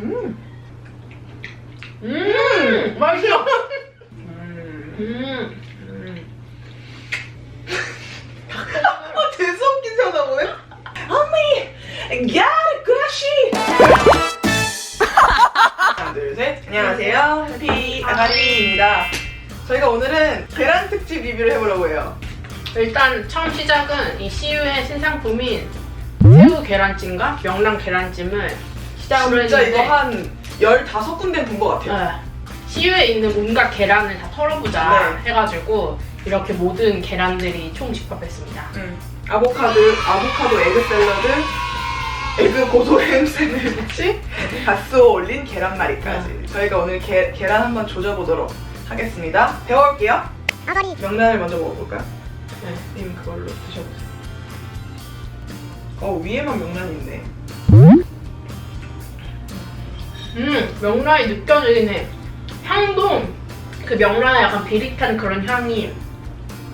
음, 음, 맛있어. 음. 음. 음. 아, 대성기 쳐다보네? 어머니, 야, 그라시! 하나, 둘, 셋. 안녕하세요. 해피 아가리입니다. 저희가 오늘은 계란 특집 리뷰를 해보려고 해요. 일단 처음 시작은 이 CU의 신상품인 새우 계란찜과 명랑 계란찜을 시작으로 진짜 했는데 이거 한 15군데 본 것 같아요. 네. CU에 있는 온갖 계란을 다 털어보자 네. 해가지고 이렇게 모든 계란들이 총 집합했습니다. 음. 아보카도, 아보카도 에그 샐러드, 에그 고소 햄 샌드위치, 갓스오 올린 계란말이까지. 저희가 오늘 게, 계란 한번 조져보도록 하겠습니다. 배워볼게요. 아가리 명란을 먼저 먹어볼까요? 네. 님 그걸로 드셔보세요. 어 위에만 명란이 있네. 음, 명란이 느껴지긴 해. 향도 그 명란의 약간 비릿한 그런 향이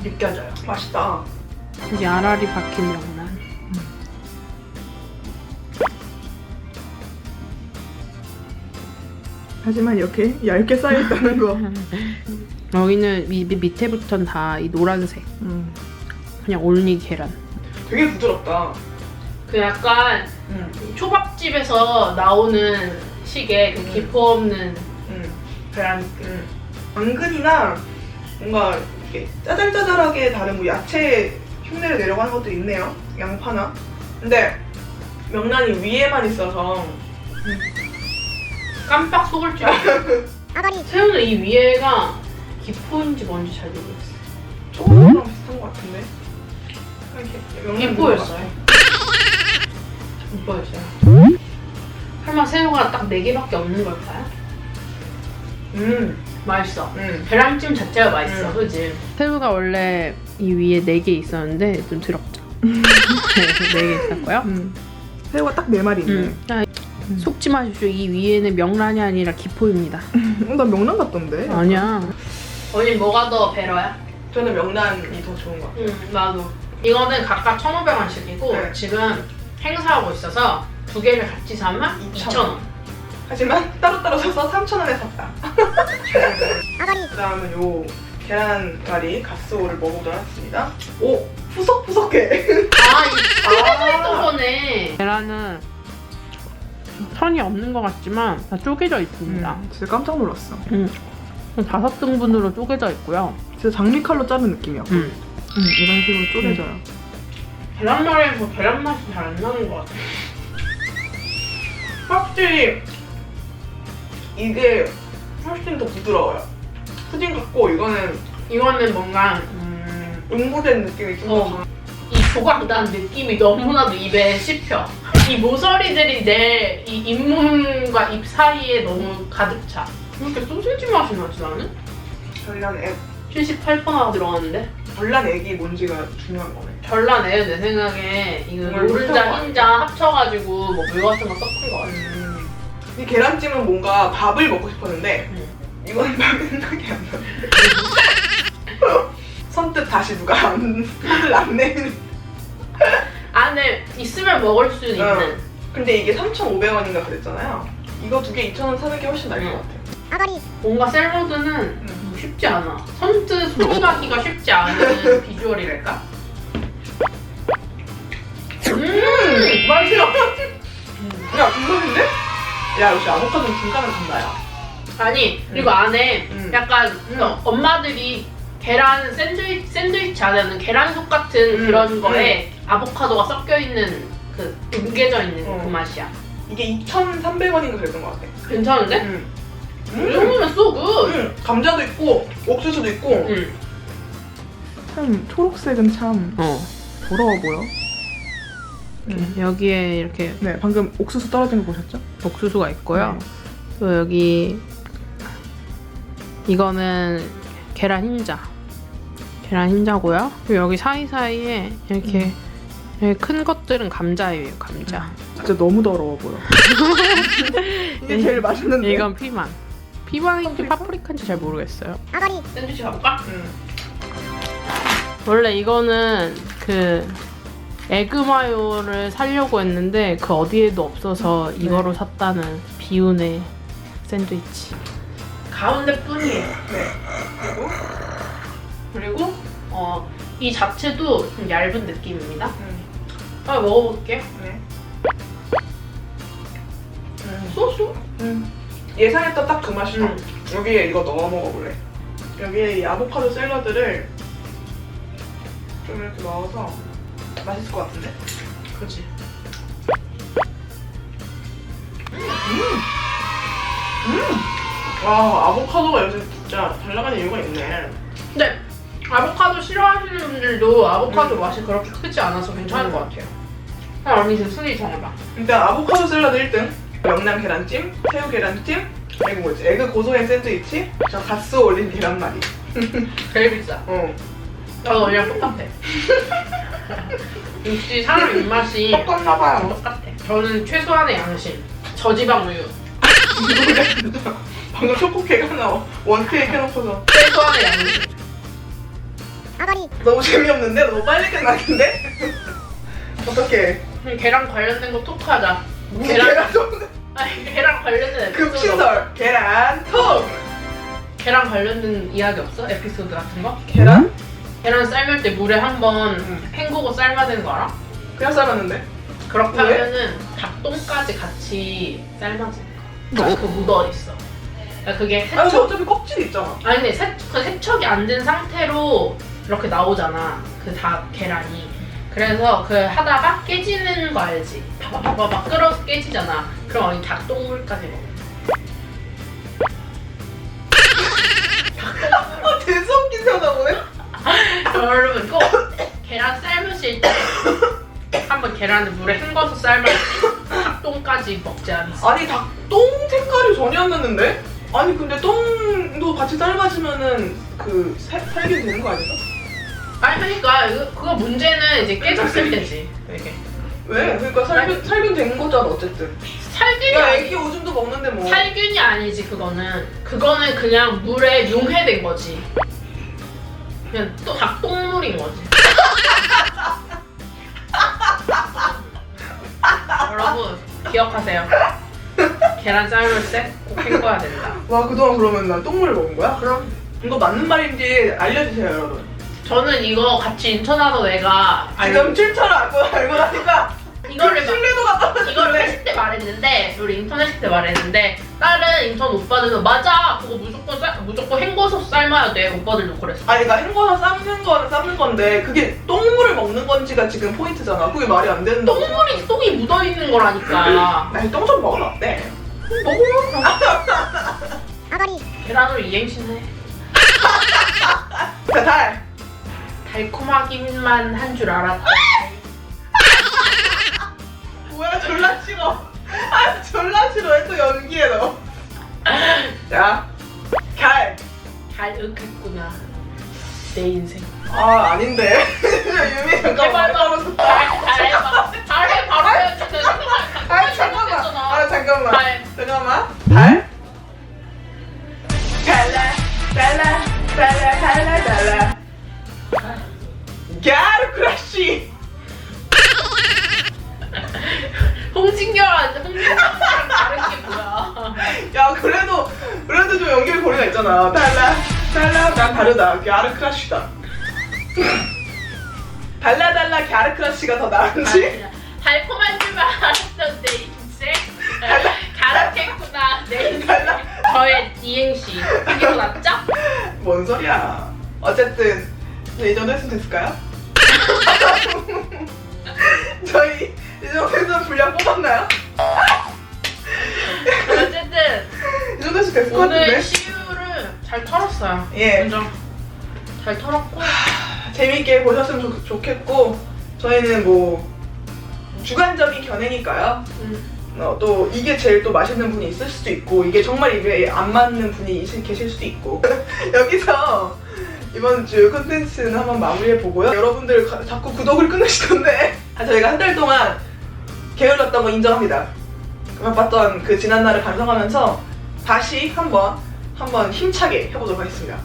느껴져요. 맛있다. 여기 아라리 박힌 명란. 하지만 이렇게 얇게 쌓여있다는 거. 여기는 미, 미- 밑에부터는 다 이 노란색. 음. 그냥 올리 계란. 되게 부드럽다. 그 약간 음. 초밥집에서 나오는 식의 그 음. 기포 없는 음. 계란. 음. 당근이나 뭔가 이렇게 짜잘짜잘하게 다른 뭐 야채 흉내를 내려고 하는 것도 있네요. 양파나. 근데 명란이 위에만 있어서 깜빡 속을 줄. 아가리 새우는 이 위에가 기포인지 뭔지 잘 모르겠어요. 초코랑 비슷한 것 같은데. 약간 이렇게 명란 기포였어요. 기포였어요. 설마 새우가 딱 4개밖에 없는 걸까요? 음. 맛있어. 음. 계란찜 자체가 맛있어, 음. 그지? 새우가 원래 이 위에 4개 있었는데 좀 더럽죠. 네, 4개 있었고요. 음. 새우가 딱 네 마리 있네. 음. 자, 속지 마십시오. 이 위에는 명란이 아니라 기포입니다. 어, 나 명란 같던데. 아니야. 언니 뭐가 더 배러야? 저는 명란이 더 좋은 것 같아요. 응, 나도. 이거는 각각 1,500원씩이고 네. 지금 행사하고 있어서 두 개를 같이 사면 2,000원. 2,000원. 하지만 따로따로 사서 3,000원에 샀다. 그 다음은 요 계란말이 갓소를 먹어보도록 하겠습니다. 오! 푸석푸석해. 아, 이 쪼개져 아. 있던 거네. 계란은 선이 없는 것 같지만 다 쪼개져 있습니다. 음, 진짜 깜짝 놀랐어. 음. 다섯 등분으로 쪼개져 있고요. 진짜 장미칼로 자른 느낌이야. 음. 음, 이런 식으로 쪼개져요. 계란말이에서 계란 맛이 잘 안 나는 것 같아. 확실히 이게 훨씬 더 부드러워요. 푸딩 같고 이거는 이거는 뭔가 음, 응고된 느낌이 좀더 어. 강한. 이 조각난 느낌이 너무나도 입에 씹혀. 이 모서리들이 내 이 잇몸과 입 사이에 너무 가득 차. 왜 이렇게 소세지 맛이 나지 나는? 전란 액, 78%가 들어갔는데? 전란 액이 뭔지가 중요한 거네. 전라내요 내 생각에 이거 정말 노른자 흰자 합쳐가지고 뭐물 같은 거 섞은 거 같아. 음. 이 계란찜은 뭔가 밥을 먹고 싶었는데 음. 이거는 밥이 생각이 안 나. 선뜻 다시 누가 안, 손을 안 내는. 안에 있으면 먹을 수 있는. 어. 근데 이게 3,500원인가 그랬잖아요. 이거 두 개 2,000원 사는 게 훨씬 나을 것 음. 같아요. 아가리 뭔가 샐러드는 음. 쉽지 않아. 선뜻 손가기가 쉽지 않은 비주얼이랄까? 음! 맛있어. 야, 이거인데? 야, 역시 아보카도는 중간에 간다, 야. 아니 그리고 안에 음. 약간 음. 그 엄마들이 계란 샌드위치, 샌드위치 안에는 계란속 같은 음. 그런 거에 아보카도가 섞여 있는 그 뭉개져 있는 어. 그 맛이야. 이게 2,300원인가 그랬던 것 같아. 괜찮은데? 음. 이 정도면 쏘 굿. 음. 감자도 있고, 옥수수도 있고. 응. 참, 초록색은 참 어. 더러워 보여. 음. 여기에 이렇게 네, 방금 옥수수 떨어진 거 보셨죠? 옥수수가 있고요. 네. 또 여기 이거는 계란 흰자. 계란 흰자고요. 그리고 여기 사이사이에 이렇게, 이렇게 큰 것들은 감자예요, 감자. 진짜 너무 더러워 보여. 이게 제일 맛있는데. 이건 피망. 피망인지 파프리카? 파프리카인지 잘 모르겠어요. 아가리 샌드위치 가볼까? 음. 원래 이거는 그 에그마요를 사려고 했는데 그 어디에도 없어서 이거로 샀다는 비운의 샌드위치. 가운데 뿐이에요. 네. 그리고 그리고 어, 이 자체도 좀 얇은 느낌입니다. 음, 아 먹어볼게. 네. 음, 소스? 음. 예상했던 딱 그 맛이다. 음. 여기에 이거 넣어 먹어볼래. 여기에 이 아보카도 샐러드를 좀 이렇게 넣어서 맛있을 것 같은데? 그지. 와 아보카도가 요새 진짜 잘 나가는 이유가 있네. 근데 아보카도 싫어하시는 분들도 아보카도 맛이 그렇게 크지 않아서 괜찮을 것 같아요. 그럼 언니 지금 순위 정해봐. 일단 아보카도 샐러드 1등, 명란 계란찜, 새우 계란찜, 그리고 뭐지? 에그 고소햄 샌드위치, 저 가스 올린 계란말이. 제일 비싸. 어. 나도 그냥 똑같아. 역시 사람 입맛이 똑같나 봐요. 똑같아. 저는 최소한의 양심. 저지방 우유. 방금 초코케이크 하나 원테이크 해놓고서 최소한의 양심. 아가리 너무 재미없는데? 너무 빨리 끝나는데? 어떡해. 음, 계란 관련된 거 톡하자. 계란, 계란 좀 아니, 계란 관련된 에피소드. 급신설 계란 톡! 계란 관련된 이야기 없어? 에피소드 같은 거? 계란? 계란 삶을 때 물에 한번 응. 헹구고 삶아야 되는 거 알아? 그냥 삶았는데? 그렇게 왜? 하면은 닭똥까지 같이 삶아져. 그러니까 그 묻어 있어. 그러니까 그게 아니 근데 세척 어차피 껍질이 있잖아 아니 근데 세, 그 세척이 안 된 상태로 이렇게 나오잖아. 그 닭 계란이. 그래서 그 하다가 깨지는 거 알지? 막 끓어서 깨지잖아. 그럼 언니 닭똥물까지 먹어. 아 대성기 세워다보네? 여러분 꼭 계란 삶으실 때 한번 계란을 물에 헹궈서 삶아야지 닭똥까지 먹지 않습니다. 아니 닭똥 색깔이 전혀 안 났는데? 아니 근데 똥도 같이 삶아지면은 그 살, 살균 되는 거 아닌가? 아니 그러니까 이거- 그거 문제는 이제 깨졌을 때지 이게 왜? 그러니까 살균, 살균 된 거잖아 어쨌든 살균이 야 아니 애기 오줌도 먹는데 뭐 살균이 아니지 그거는 그거는 그냥 물에 용해된 거지 그냥 또 닭똥물인 거지. 여러분 기억하세요. 계란 삶을 때꼭 헹궈야 된다. 와 그동안 그러면 난 똥물을 먹은 거야? 그럼. 이거 맞는 말인지 알려주세요 여러분. 저는 이거 같이 인턴하던 애가 지금 7천을 알고 알고 나니까 이거를 막 신뢰도가 이거를 떨어지네 했을 때 말했는데 우리 인턴 했을 때 말했는데 다른 인턴 오빠들은 맞아 그거 무조건 쌀 무조건 헹궈서 삶아야 돼 오빠들도 그랬어 아니 그러니까 헹궈서 삶는 거는 삶는 건데 그게 똥물을 먹는 건지가 지금 포인트잖아. 그게 말이 안 되는 거 똥물이 똥이 묻어 있는 거라니까. 나똥좀 먹으면 어때? 먹으면 아가리. 계란으로 이행시네 자 달! 달콤하기만 한 줄 알았다 뭐야? 졸라 싫어. 아 졸라 싫어. 또 연기해 너? 자, 갈! 달윽했구나. 내 인생. 아 아닌데. 유미 잠깐 말 떨어졌다 달 해봐. 달 해, 바로 해야 달라 난 다르다. 갸르 크러쉬다. 달라 달라 갸르 크러쉬가 더 나은지? 달콤한 줄만 알았던 내 인생? 가락했구나 내 인생. 달라. 저의 이행시. 이게 더 낫죠? 뭔 소리야. 어쨌든 네, 이 정도 했으면 됐을까요? 저희 이 정도에서 분량 뽑았나요? 어쨌든 이 정도 했으면 됐을 것 오늘 같은데 잘 털었어요. 예. 인정 잘 털었고. 재밌게 보셨으면 좋, 좋겠고 저희는 뭐 주관적인 견해니까요. 음, 어, 또 이게 제일 또 맛있는 분이 있을 수도 있고 이게 정말 입에 안 맞는 분이 있, 계실 수도 있고. 여기서 이번 주 콘텐츠는 한번 마무리해 보고요. 여러분들 가- 자꾸 구독을 끊으시던데. 아, 저희가 한 달 동안 게을렀던 거 인정합니다. 바빴던 그 지난 날을 반성하면서 다시 한번 한번 힘차게 해보도록 하겠습니다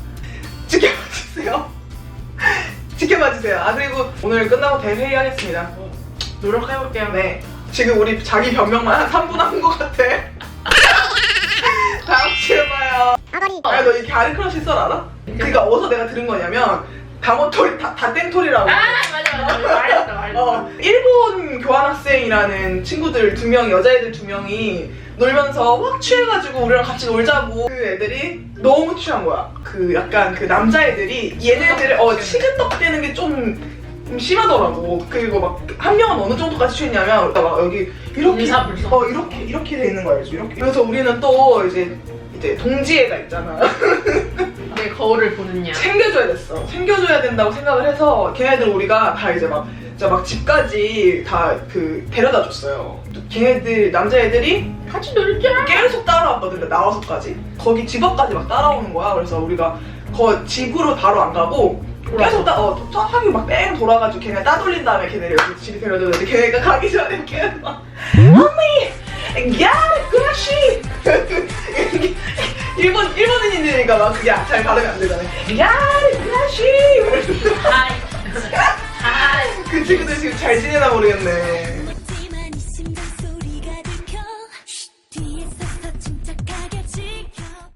지켜봐 주세요 지켜봐 주세요 아 그리고 오늘 끝나고 대회의 하겠습니다 노력해볼게요. 네. 지금 우리 자기 변명만 한 3분 한 것 같아. 다음 주에 봐요. 아가리 아, 너이 가르 크러쉬 썰 알아? 그니까 어디서 내가 들은 거냐면, 다모토리, 다, 다땡토리라고. 아 맞아 말했다 말했다. 어, 일본 교환학생이라는 친구들 두 명, 여자애들 두 명이 놀면서 확 취해가지고 우리랑 같이 놀자고 그 애들이 너무 취한 거야. 그 약간 그 남자애들이 얘네들을 어, 치근떡 대는 게좀 심하더라고. 그리고 막 한 명은 어느 정도까지 취했냐면 막 여기 이렇게 인사불성. 어 이렇게 이렇게 돼 있는 거야 이렇게. 그래서 우리는 또 이제 이제 동지애가 있잖아. 내 거울을 보느냐. 챙겨줘야 됐어. 챙겨줘야 된다고 생각을 해서 걔네들 우리가 다 이제 막, 진짜 막 집까지 다 그 데려다 줬어요. 걔네들, 남자애들이 같이 놀자. 계속 따라왔거든, 나와서까지. 거기 집 앞까지 막 따라오는 거야. 그래서 우리가 거 집으로 바로 안 가고 계속 따, 어, 저기 막뺑 돌아가지고 걔네 따돌린 다음에 걔네를 여기 집에 데려다 줬는데 걔네가 가기 전에 걔네 막 어머니! 야! 그라시! 일본, 일 본인이니까 막 그게 잘 발음이 안 되잖아. 야! 그라시! 하이. 하이. 그 친구들 지금 잘 지내나 모르겠네.